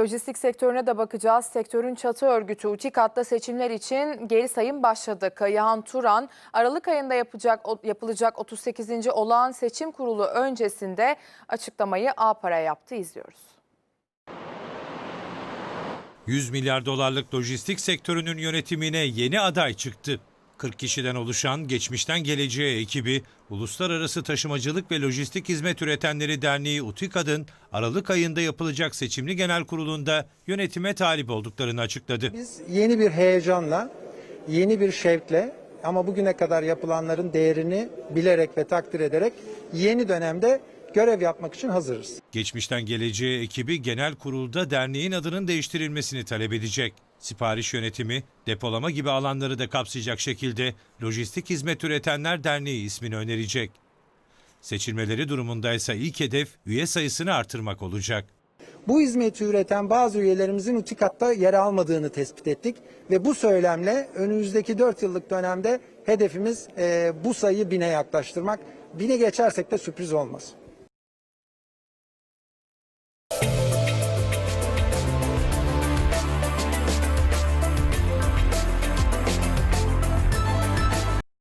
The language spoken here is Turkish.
Lojistik sektörüne de bakacağız. Sektörün çatı örgütü UTİKAD'da seçimler için geri sayım başladı. Kayıhan Turan, Aralık ayında yapacak, yapılacak 38. olağan seçim kurulu öncesinde açıklamayı A Para yaptı. İzliyoruz. 100 milyar dolarlık lojistik sektörünün yönetimine yeni aday çıktı. 40 kişiden oluşan Geçmişten Geleceğe ekibi, Uluslararası Taşımacılık ve Lojistik Hizmet Üretenleri Derneği UTİKAD'ın Aralık ayında yapılacak seçimli genel kurulunda yönetime talip olduklarını açıkladı. Biz yeni bir heyecanla, yeni bir şevkle ama bugüne kadar yapılanların değerini bilerek ve takdir ederek yeni dönemde görev yapmak için hazırız. Geçmişten Geleceğe ekibi genel kurulda derneğin adının değiştirilmesini talep edecek. Sipariş yönetimi, depolama gibi alanları da kapsayacak şekilde Lojistik Hizmet Üretenler Derneği ismini önerecek. Seçilmeleri durumunda ise ilk hedef üye sayısını artırmak olacak. Bu hizmeti üreten bazı üyelerimizin UTİKAD'da yer almadığını tespit ettik ve bu söylemle önümüzdeki 4 yıllık dönemde hedefimiz eee, bu sayıyı bine yaklaştırmak. Bine geçersek de sürpriz olmaz.